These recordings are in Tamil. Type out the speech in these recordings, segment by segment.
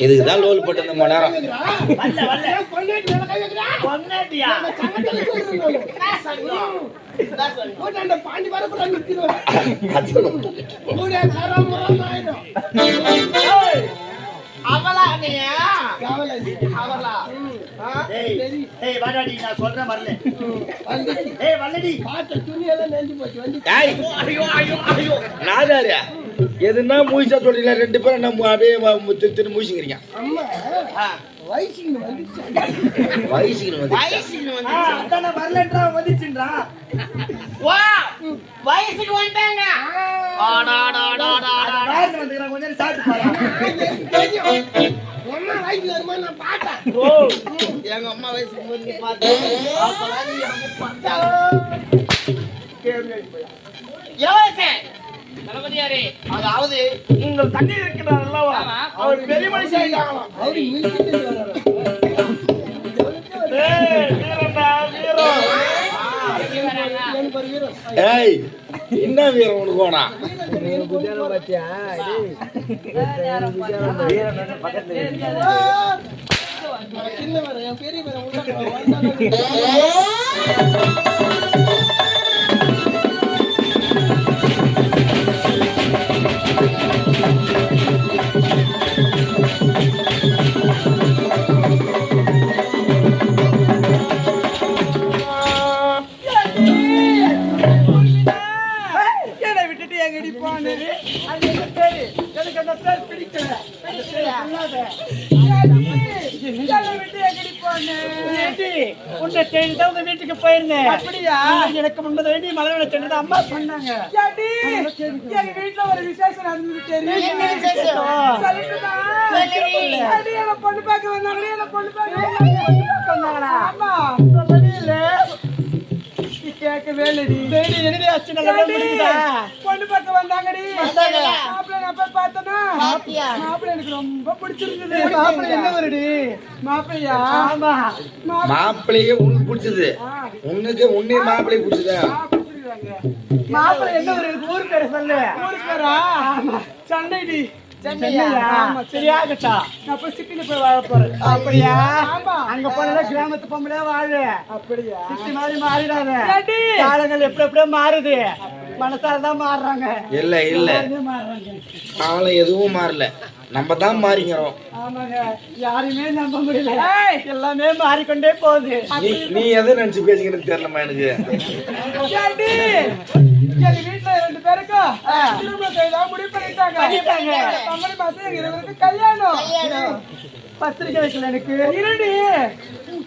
இதுக்கு தான் லோல் போட்டு இந்த மணி நேரம் பாண்டி அவளா நீ. அவளா. ஏய் வாடாடி நான் சொல்றேன் வரல. ஏய் நெஞ்சு போச்சு. ஐயோ ஐயோ ஐயோ நாதாரு எதுனா மூச்சா சொல்றீங்களா ரெண்டு பேரும் நம்ம அப்படியே திரு ஆ, வயசுக்கு வந்துச்சு. வயசுக்கு வந்து வயசுக்கு வந்து அதான வரலன்றா வந்துச்சுன்றா. வா வயசுக்கு வந்துக்கிறாங்க கொஞ்சம் சாப்பிட்டு பாரு வயசுக்கு வருமா நான் பார்த்தேன். எங்க அம்மா வயசுக்கு நீ பார்த்தா அதாவது உங்கள் தண்ணீர் இருக்கிறார் அல்லவா? அவர் பெரிய மனுஷன். ஏய், என்ன வீரம் உனக்கு போனா? சின்ன என் பெரிய வீரம் உள்ள வந்தாலும் என்னை விட்டுட்டு எங்கடி போனது? அது என்ன பேரு? எனக்கு அந்த பேர் பிடிக்கல. அந்த பேர் சொல்லாத. என்னை விட்டு எங்கடி போன? உன்னை தேடிதான் உங்க வீட்டுக்கு போயிருந்தேன். எனக்கு முன்பது வேண்டி மலர்களை சென்றது அம்மா சொன்னாங்க. எங்க வீட்டுல ஒரு விசேஷம் என்னை பொண்ணு பார்க்க வந்தாங்களே, பொண்ணு பார்க்க வந்தாங்களா? ஆமா, கேட்கவே இல்லடி. என்னடி ஆச்சு, நல்லா? பொண்ணு பார்க்க வந்தாங்கடி. மாப்பிள்ளை நான் போய் பார்த்தேனா? மாப்பிள்ளை எனக்கு ரொம்ப பிடிச்சிருந்தது. மாப்பிள்ளை என்ன வருடி? மாப்பிள்ளையா? ஆமா. மாப்பிள்ளை. மாப்பிள்ளையே உனக்கு பிடிச்சது உனக்கு உன்னையும் மாப்பிள்ளைய பிடிச்சதா. மாப்பிள்ளை என்ன ஒரு ஊர் பேரை சொல்லு ஊர் பேரா சென்னைடி சென்னையா? ஆமா சரியாகட்டா நான் போய் சிட்டில போய் வாழ போறேன். அப்படியா? அங்க போனா கிராமத்து பொம்பளை வாழு. அப்படியா? சிட்டி மாதிரி மாறிடாத. காலங்கள் எப்படி எப்படியோ மாறுது. மனசால தான் மாறுறாங்க. இல்ல இல்ல. காலம் எதுவும் மாறல. நம்ம தான் மாறிக்கிறோம். ஆமாங்க. யாரையுமே நம்ப முடியல. எல்லாமே மாறிக்கொண்டே போகுது. நீ நீ எதை நினைச்சு பேசிக்கிறது தெரியலமா எனக்கு? எங்க வீட்டுல ரெண்டு பேருக்கும் திருமணம் செய்யலாம் முடிவு பண்ணிட்டாங்க. பங்குனி மாசம் எங்க இருவருக்கும் கல்யாணம். பத்திரிக்கை வைக்கல எனக்கு. இருடி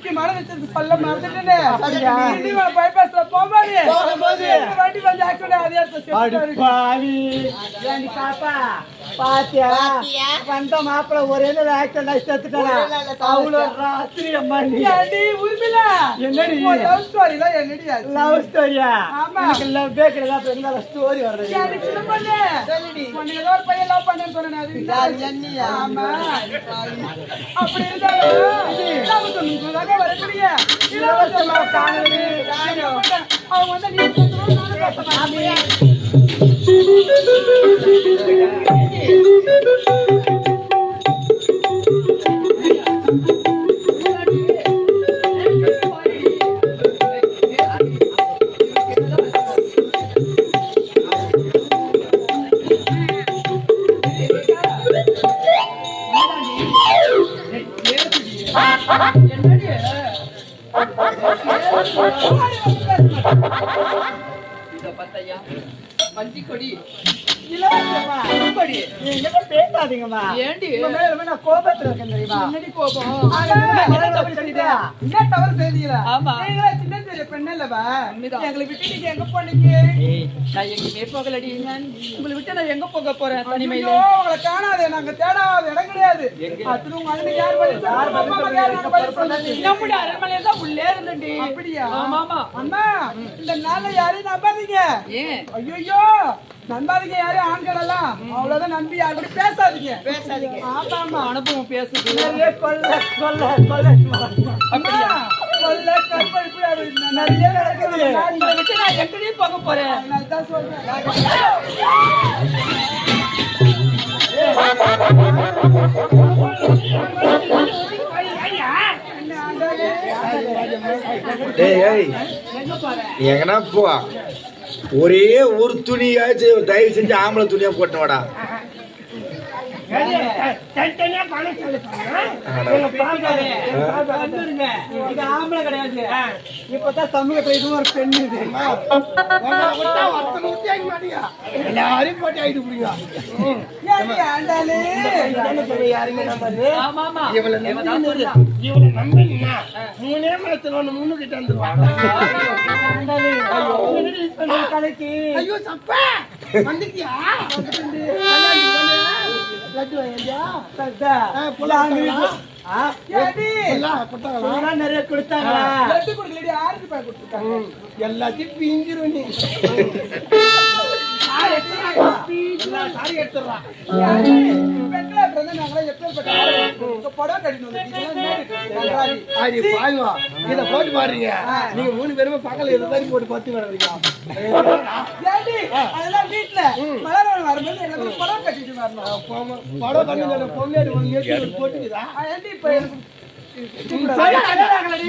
முக்கியமான விஷயத்தை சொல்ல மறந்துட்டேனே. bypassல போகும்போது? வண்டி வந்து accident ஆகி அதே பாப்பா, பாத்தியா? வந்த மாப்பிள்ளை ஒரே நாள் accident ஆகி செத்துட்டாரா? அவ்வளவு ராத்திரி அம்மா. என்னடி? லவ் ஸ்டோரில என்னடி லவ் ஸ்டோரியா ஆமா. எனக்கு லவ் பேக்கறதா பெருங்கல ஸ்டோரி சின்ன பொண்ணு? பொண்ணு ஏதோ ஒரு பையன் லவ் பண்ணேன்னு சொன்னேன் அது ஆமா. அப்படி இருந்தாலும் லவ் வரக்கூடிய இலவசமா அவங்க வந்து நீ பேசணும் ஏண்டி? நான் கோபத்துல இருக்கேன் தெரியுமா? கோபம்? என்ன தவறு செய்தீங்களா ஆமா நீங்க சின்ன பெரிய பெண்ணு இல்லவா எங்களை விட்டு நீங்க எங்க போனீங்க? நான் எங்கேயுமே போகலடி. உங்களை விட்டு நான் எங்க போக போறேன்? தனிமையில. உங்களை காணாது. நாங்க தேடாத இடம் கிடையாது. அது உங்க அண்ணனுக்கு யார் யார்? நம்முடைய அரண்மனையில தான் உள்ளே அப்படியா? ஆமா அம்மா இந்த நாள்ல யாரையும் நம்பாதீங்க. ஐயோ நம்பாதீங்க யாரும் ஆண்கள் எல்லாம் அவ்வளவுதான் நம்பி அப்படி பேசாதீங்க. பேசாதீங்க. ஆமா ஆமா அனுபவம் பேசுது. கொல்ல நிறைய நடக்குது நான் விட்டு எங்கன்னா போ ஒரே ஒரு துணியாச்சும் தயவு செஞ்சு ஆம்பளை துணியா போட்டவாடா தனித்தனியா பணம். இது ஆம்பளை கிடையாது. இப்பதான் சமூகத்துல இதுவும் ஒரு பெண் இது. எல்லாரையும் போட்டு ஆயிட்டு மூணே மாசத்துல ஒண்ணு மூணு கிட்ட வந்துருவாங்க? ஐயோ. சப்பா. வந்துட்டியா? லட்டு வாங்கியா சத்தா. புல்லா வாங்கியா ஆ, ஏண்டி? புல்லா போட்டாங்களா நிறைய எல்லாத்தையும் பிஞ்சிரும் நீ போட்டு பாருங்க நீங்க மூணு பேருமே பக்கத்துல இருந்தாலும் மாதிரி போட்டு பத்து வேணும் அதெல்லாம் வீட்ல படம் கட்டிட்டு வரணும். படம் பொம்மையாடி ஒன்று போட்டுக்குதா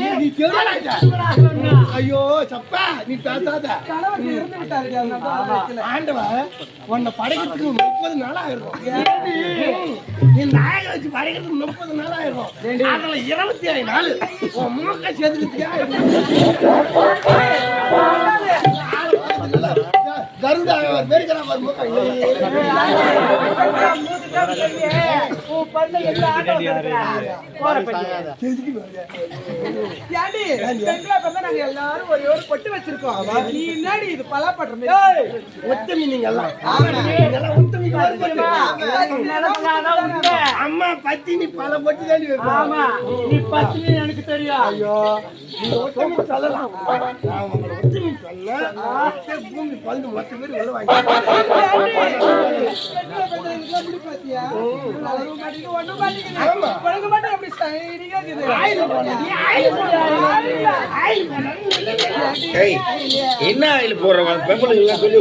நீ ஐயோ சப்பா நீ பேசாத கணவர் ஆண்டவன் உன்னை படைக்கிறதுக்கு முப்பது நாள் ஆயிரும் நீ நாயக வச்சு படைக்கிறதுக்கு முப்பது நாள் ஆயிரும் அதுல இருபத்தி ஐந்து நாள் உன் மூக்க செதுக்கிறதுக்கே கருடா வெறுக்கிறா பாரு மூக்க நாங்க எல்லாரும் ஒரே ஒரு பொட்டு வச்சிருக்கோம். நீ என்னடி இது பலாப்பழம் மாதிரி? ஒத்தமி நீங்க எல்லாம் அம்மா பத்தினி பல பொட்டி தாண்டி ஆமா நீ பத்தினி எனக்கு தெரியும் ஐயோ ஒத்தமி சொல்லலாம் ஒத்தமி பூமி பழுந்து மொத்த பேர் உள்ள வாங்கி என்ன ஆயில் போடுறவன் பெண்களுக்கு எல்லாம் சொல்லி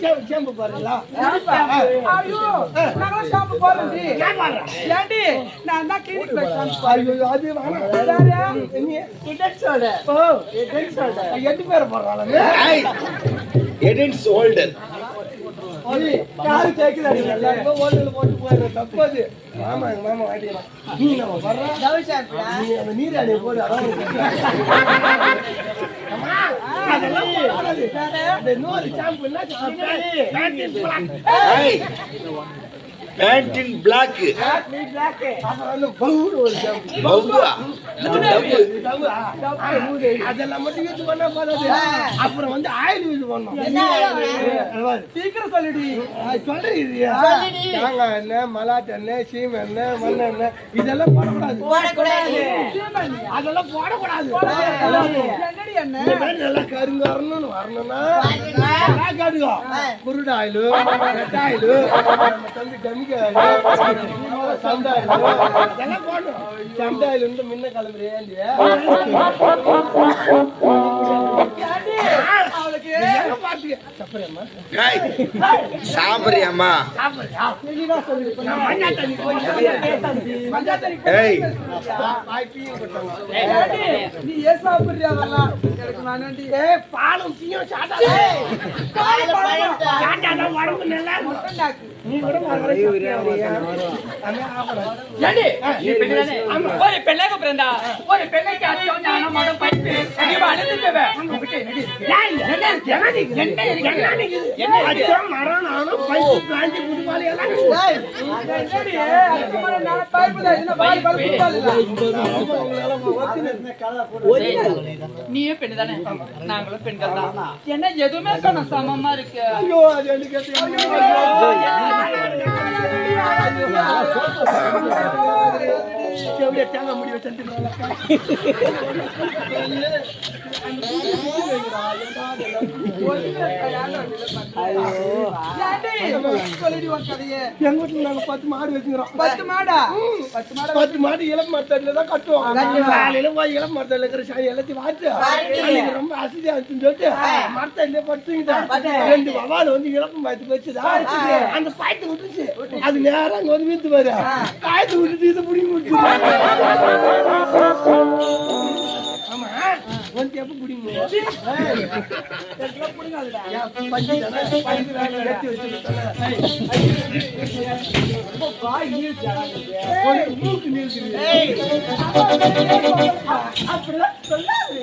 சேம்பு, பாருங்களா ஐயோ, நாங்களாம் ஷாம்பு பாடுறேன். ஏண்டி? நான் தான் clinic போய் ஷாம்பு ஐயோ, அது வேணாம். வேறயா? என்னைய? இண்டெக்ஸோட. ஓ. எட்டு பேர் போடுறாங்க ஏய் எடின்ஸ் ஹோல்டர் நல்லா? எல்லாருக்கும் ஓட்டுல போட்டு போயிடுற தப்பு அது மாமா எங்க மாமா வாட்டிக்கலாம் நீ நம்ம வர்ற? டபுள் ஷாம்பியா? நீ அந்த நீராடியை போடு அதான் அதெல்லாம் என்ன? பேண்டின் பிளாக். அதெல்லாம் மட்டும் யூஸ் பண்ணா போதாது. அப்புறம் வந்து ஆயில் யூஸ் பண்ணணும் அதான். சீக்கிரம் சொல்லுடி. தேங்காய் எண்ணெய் மலாட்டு எண்ணெய் சீமை எண்ணெய் மண்ணெண்ணெய் இதெல்லாம் போடக்கூடாது. அதெல்லாம் போடக்கூடாது. நல்லா வரணும்னா நல்லா கடுகா குருடு ஆயிலு ரெட் ஆயிலு நம்ம தம்பி ஆயில் வந்து முன்ன கிளம்புறியா ஏண்டி? அவளுக்கு பாத்து சப்பரியம்மா ஏய் சாம்பரி அம்மா தெளிவா சொல்லு நான் மஞ்சா தண்ணி போய் மஞ்சா தண்ணி ஏய் வாய் பீயும் போட்டாங்க ஏண்டி? நீ ஏன் சாப்பிடுறியா அதெல்லாம்? எனக்கு வேணாண்டி. ஏய் பாலும் சாட்டா உடம்பு நல்லா இருக்கும் ஒரு பெண்ணாக பிறந்தா ஒரு பெண்ணைக்கு அச்சம் ஞானம் மடம் பைப்பு இவ அழுதுட்டவ? அச்சம், மரம், நானும், பைப்பு, பிளாஞ்சி, நான் பைப்பு தான். நாங்களும் பெண்கள் தான் என்ன எதுவுமே சொன்ன சமமா இருக்கு? ஐயோ, அது தேங்காய் முடி வச்சு ஒதுக்கி வைங்கடா. எங்க வீட்டுல நாங்க பத்து மாடு வச்சுக்கிறோம் பத்து மாடா பத்து மாடா பத்து மாடு இளம் மரத்தடியில தான் கட்டுவோம் காலையில போய் இளம் மரத்தடியில இருக்கிற சாணி எல்லாத்தையும் வாட்டு அன்னைக்கு ரொம்ப அசதியா இருந்துச்சுன்னு சொல்லிட்டு மரத்தடியில படுத்துக்கிட்டேன் ரெண்டு வவால் வந்து இளப்பம் பாய்த்து வச்சுதா அந்த பாய்த்து விட்டுச்சு அது நேரம் அங்க வந்து வீத்து பாரு காய்த்து விட்டுட்டு இது பிடிங்க விட்டுச்சு ஆமா. மூக்கு நீர்க்குது அப்படிலாம் சொல்லாது.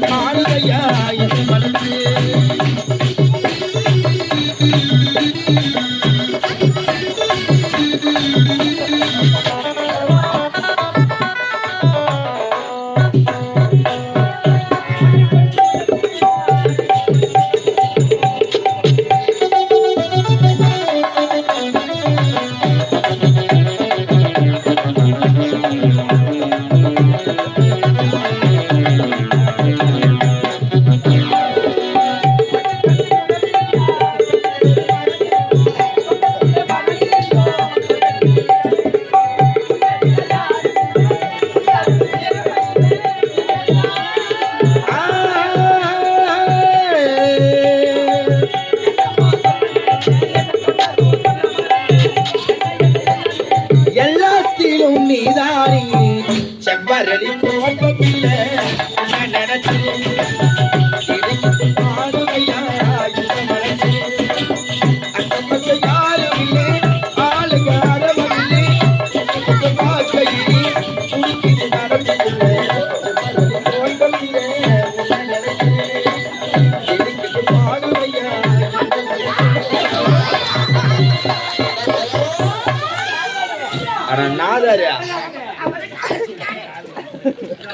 தெரிஞ்சு இது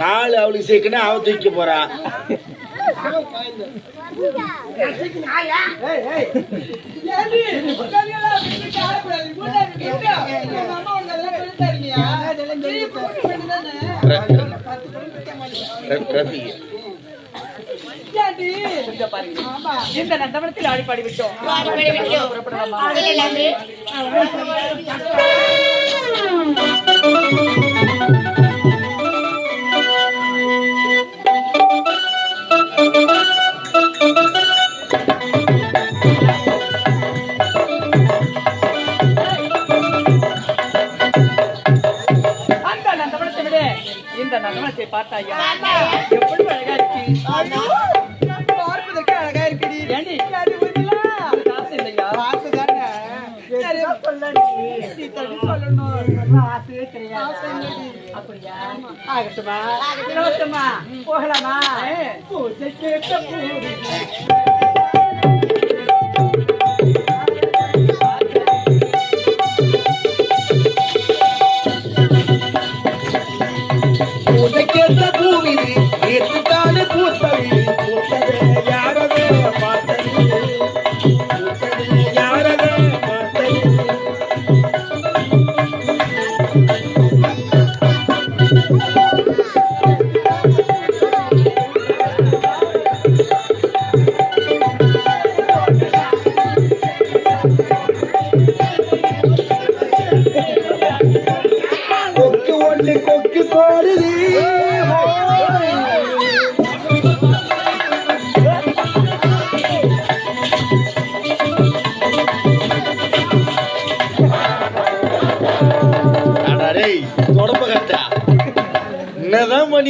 கால் அவளுக்கு சேர்க்கணும் அவ தூக்கி போறா ஏண்டி? இந்த நந்தவனத்தில் ஆடிப்பாடி விட்டோம் புறப்படலாமா இந்த நடனத்தை பார்த்தாயா? எப்படி அழகா இருக்கு. பார்ப்பதற்கு அழகா இருக்குது சொல்லணும்? ஆசையே கிடையாது. அப்படியா ஆகட்டுமா போகலாமா பூஜை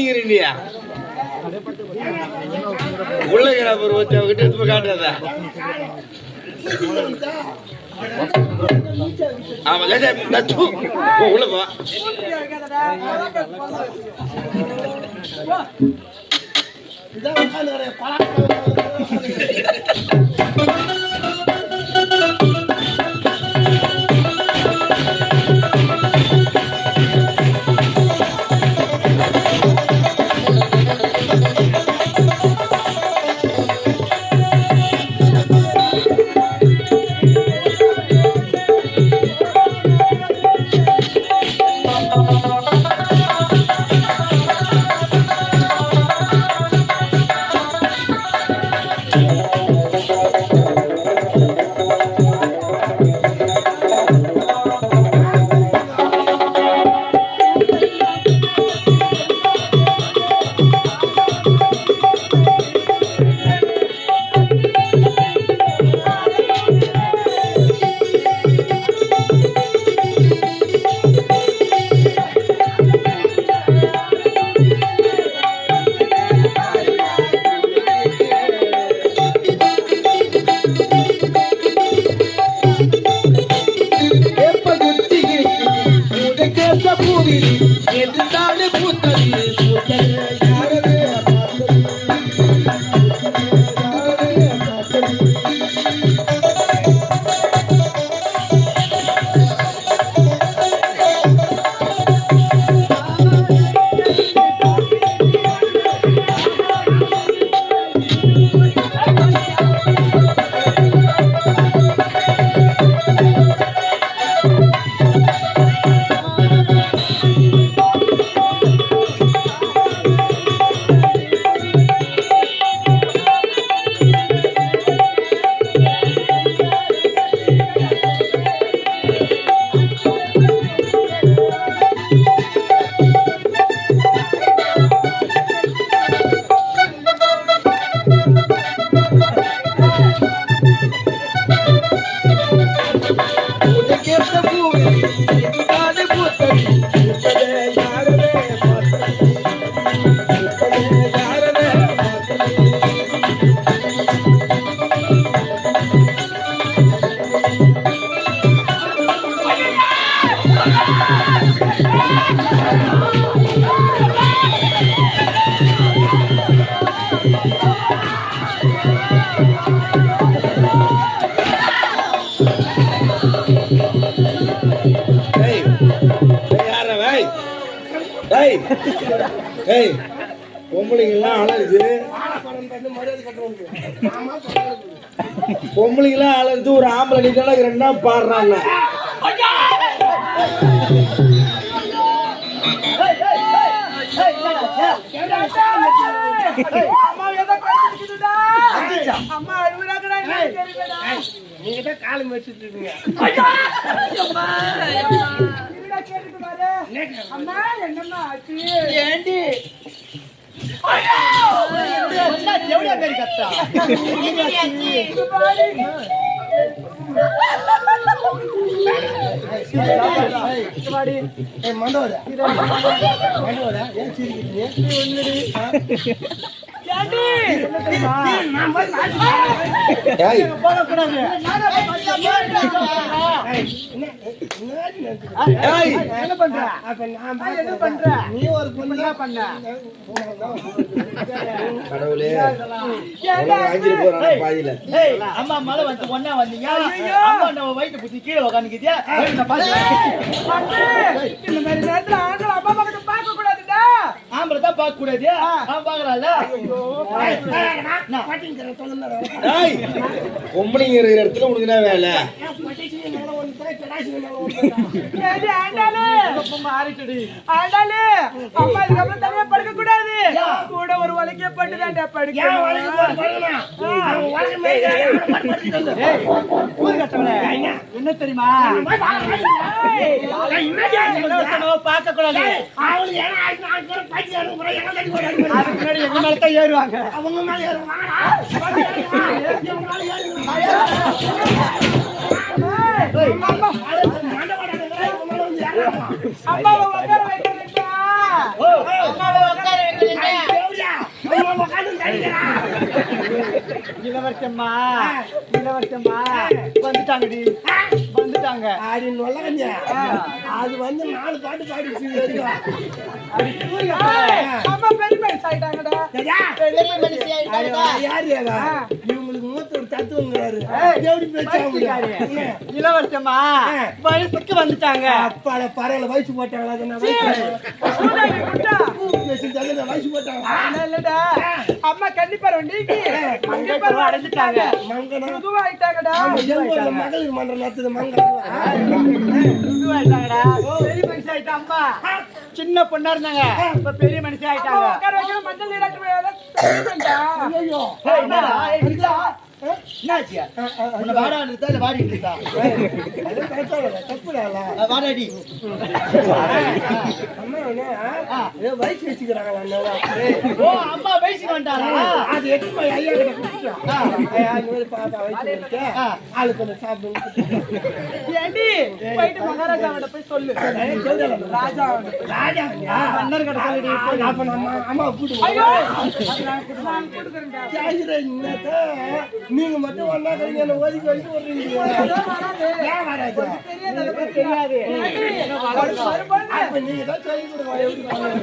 என்னதான் பண்ணிக்கிறீங்க உள்ள கிடப்பு அவகிட்ட எடுத்து போய் காட்டுறதா? ஆமா நச்சு உள்ள போ. இதான் சொல்றது பொம்பளைங்கெல்லாம் அழகுது ஒரு ஆம்பளை நிக்கல ரெண்டா பாடுறாங்க அம்மா எதை கட்டிக்கிட்டுடா அம்மா அழுகுறாங்கடா எனக்கு தெரியலடா நீங்க தான் காலம் வச்சுட்டு இருக்கீங்க இருடா, கேட்டுட்டு பாரு. அம்மா என்னம்மா ஆச்சு ஏண்டி எவ்வளோ பேர் கத்தா மண்டோதர. மண்டோதர, ஏன் சிரிக்கிறீங்க? என்ன பண்ற அப்ப நான் நான் என்ன. பண்ற நீ ஒரு பொண்ணு. பண்ண கடவுளே வாங்கிட்டு போறாங்க பாதியில. ஏய், அம்மா மேல வந்து ஒண்ணா வந்தீங்க? ஐயையோ. அம்மா நம்ம வயிற்று புத்தி கீழே. இந்த மாதிரி நேரத்துல ஆண்கள் அப்பா பக்கத்து பார்க்க கூடாதுடா ஆம்பளை தான் பார்க்க கூடாது நான் பொம்பளைங்க இருக்கிற இடத்துல உனக்கு என்ன வேலை? படுக்க கூடாது கூட ஒரு வலிக்கே பட்டுதான்டா படுக்க என்ன தெரியுமா பார்க்க கூடாது ஏறுவாங்க அவங்க மேல அம்மாவை உட்கார அம்மாவை உட்கார இளவரசம்மா இளவரசம்மா வந்துட்டாங்கடி வந்துட்டாங்க அது வந்து நாலு பாட்டு பாடிச்சு இவங்களுக்கு மூத்த ஒரு தத்துவங்கிறாரு. இளவரசம்மா வயசுக்கு வந்துட்டாங்க. அப்பாட பரவாயில்ல வயசு போட்டாங்களா? வயசு? இல்லடா. அம்மா கண்டிப்பா நீக்கி அடைஞ்சிட்டாங்க. மங்கனம் மகளிர் மன்றம் நடத்துது மங்கலம் பெரிய மனுஷன் ஆயிட்டா அம்மா சின்ன பொண்ணா இருந்தாங்க. இப்ப பெரிய மனுஷன் ஆயிட்டாங்க. உட்கார வைக்கிற மஞ்சள் நீராட்டு வேலை தெரியுமேண்டா. ஐயோ ஏய், என்னடா? ஏய், நில்லா. என்னாச்சு உன்னை வாடான்னு இல்ல வாடிட்டு தப்புடால அஹ் வாடாடி அம்மா வயசு வச்சுக்கிறாங்களா அண்ணா? ஓ அம்மா வந்துட்டாரா அது எட்டு ஐயா கிட்ட கொடுத்துட்டோம் பாப்பா வயசு ஆளு கொஞ்சம் சாப்பிடுங்க போயிட்டு மகாராஜாவிட போய் சொல்லு. ராஜா ராஜா மன்னர் நம்ம அம்மாவை கூட்டு நான் நீங்க மட்டும் ஒன்னா கறீங்க என்ன விடுறீங்க ஏன் வராது தெரியாது அப்ப நீங்க தான் சொல்லி கொடுங்க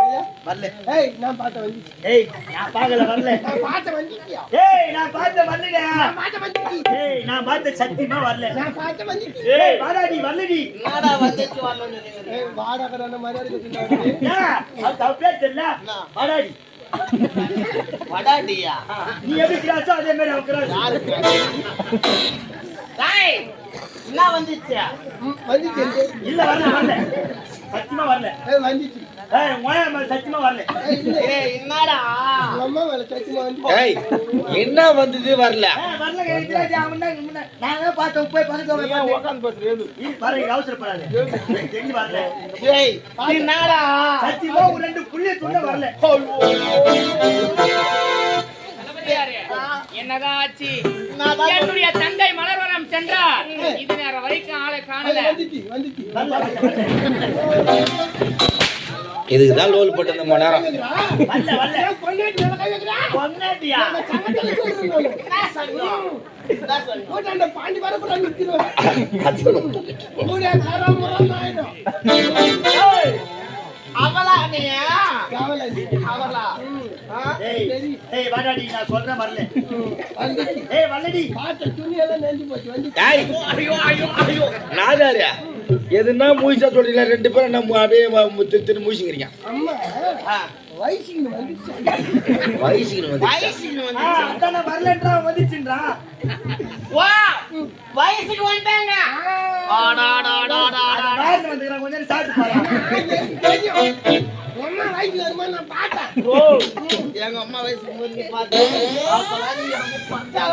வரல. ஏய், நான் பார்த்த. ஏய் நான் பார்க்கல வரல. நான் பார்த்த? ஏய் நான் பார்த்த வரலடா. நான் பார்த்த. ஏய் நான் பார்த்த சத்தியமா வரல. நான் பார்த்த வந்துச்சு. ஏய் வரலடி தப்பே தெரியல. வாடாடி வடாடியா நீ. எப்படி கிராச்சோ அதே மாதிரி அவன் கிராஸ் டேய் என்ன வந்துச்சு? வந்துச்சு. இல்ல வரல வரல. சத்தியமா வரல. ஏய், வந்துச்சு. ஏய் மோயா மேல சத்தியமா வரல. ஏய், என்னடா? அம்மா மேல சத்தியமா வந்துச்சு. ஏய் என்ன வந்தது வரல? வரல அவன் தான் முன்ன நான் தான் பார்த்தேன் போய் பக்கத்துல போய் பார்த்தேன். நீ பாரு அவசரப்படாத தெரிஞ்சு வரல? ஏய் என்னடா? சத்தியமா ஒரு ரெண்டு புள்ளிய துண்ட வரல. என்னதான் ஆச்சு? நான் என்னுடைய தந்தை மலர்வனம் சென்றார் இது நேரம் வரைக்கும் ஆளை காணல. இதுக்கு தான் லோல் போட்டு இந்த மணி நேரம். பாண்டி அவளா நீ கவலை இல்லை. அவளா? ஏய் ஏய் வாடாடி நான் சொல்றேன் வரல வந்துச்சு. ஏய் வரலடி பார்த்த துணியெல்லாம் நெஞ்சு போச்சு வந்துச்சு ஏய் ஐயோ ஐயோ ஐயோ. நாதாரியா எதுனா மூய்ச்சா சொல்றீங்களா? ரெண்டு பேரும் நம்ம அப்படியே திரு அம்மா. வயசுக்கு வந்துச்சு. வயசுக்கு வந்து வயசுக்கு வந்து அதானே வரலன்றா வந்துச்சுன்றா. வா வயசுக்கு வந்துட்டாங்க. ஆடாடாடாடா வேறு வந்துக்கிறான் கொஞ்சம் சாப்பிட்டு பாரு ஒன்னா வயசுக்கு வருமா நான் பார்த்தேன். ஓ. எங்க அம்மா வயசுக்கு நீ அங்க பார்த்தா.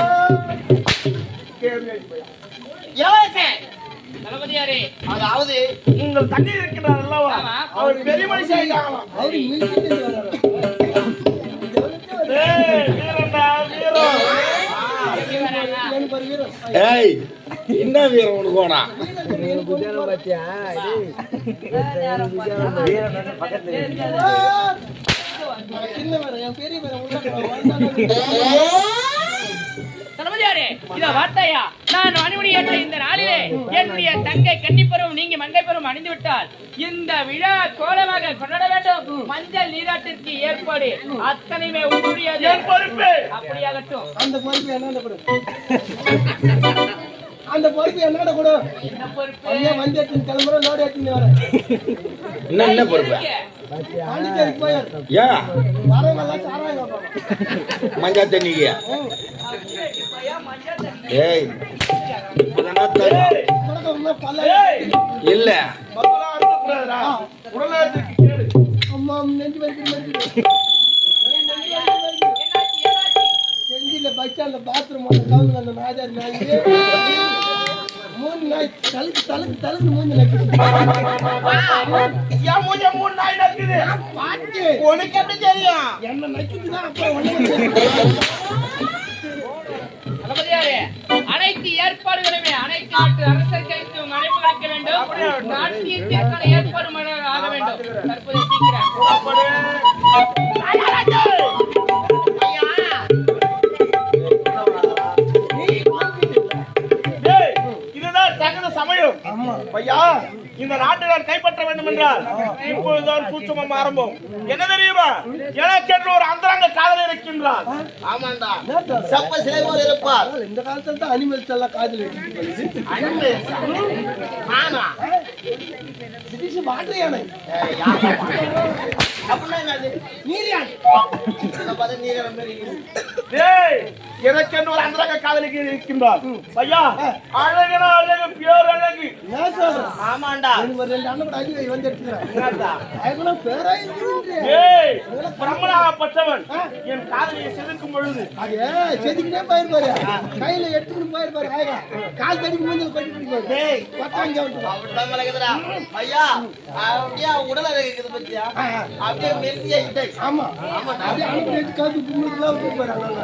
தளபதியாரே. அதாவது உங்கள் தண்ணீர் இருக்கிறார் அல்லவா. அவர் பெரிய மனுஷன் ஏய், என்ன வீரம் உனக்கு போனா? சின்ன வீரம் என் பெரிய வீரம் தளபதியாரே இதோ வார்த்தையா? நான் அனுமதி ஏற்ற இந்த நாளிலே என்னுடைய தங்கை கன்னிப்பருவம் நீங்க மங்கை பருவம் அணிந்து விட்டால் இந்த விழா கோலமாக கொண்டாட வேண்டும். மஞ்சள் நீராட்டிற்கு ஏற்பாடு அத்தனையுமே உங்களுடையது. பொறுப்பு. அப்படியாகட்டும். அந்த பொறுப்பு என்னோட கொடு அந்த பொறுப்பு என்னோட கொடு. ஐயா வண்டி எடுத்துன்னு கிளம்புறோம் லோடு எடுத்துன்னு வரேன் என்ன என்ன பொறுப்பு? பாண்டிச்சேரிக்கு போயாரு. ஏன் வரவங்க எல்லாம் சாராயம் மஞ்சா தண்ணிக்கு? ஏய் இப்பதானா தரும் இல்ல. உடல்நலத்திற்கு கேடு. அம்மா நெஞ்சு வரைக்கும் செஞ்சில பஸ் ஸ்டாண்ட்ல பாத்ரூம் கவுங்க அந்த நாஜாரி நாய் மூணு நாய் தலுக்கு தலுக்கு தலுக்கு மூஞ்ச மூணு நாய் நக்குது. பாட்டு உனக்கு எப்படி தெரியும்? என்ன தளபதியாரே அனைத்து ஏற்பாடுகளுமே அனைத்து நாட்டு அரசர்களுக்கு அழைப்பு கிடைக்க வேண்டும். நாட்டியத்திற்கான ஏற்பாடு ஆக வேண்டும். தற்போது ஐயா இந்த நாட்டை நான் கைப்பற்ற வேண்டும் என்றால் இப்பொழுதுதான் சூட்சமம் ஆரம்பம். என்ன தெரியுமா? எனக்கென்று ஒரு அந்தரங்க காதல் இருக்கின்றார். ஆமாண்டா. செப்ப சிலை போல் இருப்பார். இந்த காலத்துல தான் அனிமல்ஸ் எல்லாம் காதல் வச்சுட்டு ஆனா திடீர்னு மாட்டு யானை அப்படின்னா என்னது நீர் யானை எனக்கென்று ஒரு அந்தரங்க காதலிக்கு இருக்கின்றார். ஐயா அழகுனா அழகு பியோர் அழகு. ஆமாண்டா. ஒரு ரெண்டு அண்ணன் கூட வை, வந்து எடுத்துக்கிறேன் என்னடா? அதுக்குள்ள பேராய் இருக்குது ஏய், பிரம்மனாகப்பட்டவன் என் காதலியை செதுக்கும் பொழுது. அது செதுக்கிட்டே போயிருப்பாரு. கையில எடுத்துக்கிட்டு போயிருப்பாரு ஆயிரம் கால் தடிக்கு மூஞ்சில் கொட்டிட்டு. ஐயா அப்படியே உடல் அழகு பத்தியா? அப்படியே இடை ஆமா. அப்படியே அனுப்பி காத்து போறாங்க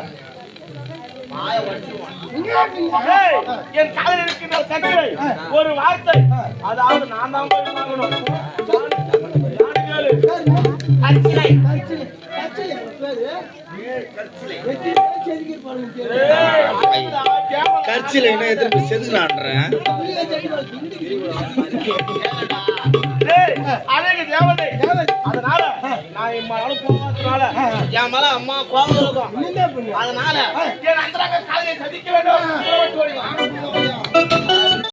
என் காதல் இருக்கின்ற கட்டளை ஒரு வார்த்தை அதாவது நான் தான் போய் வாங்கணும் கற்சிலை. என்ன எத்தனை செதுனான்றேன் அழகு தேவதை. அதனால நான் மேல கோபத்தினால என் மேல அம்மா கோபம் இருக்கும். அதனால என் அந்தரங்க காதலை சதிக்க வேண்டும்.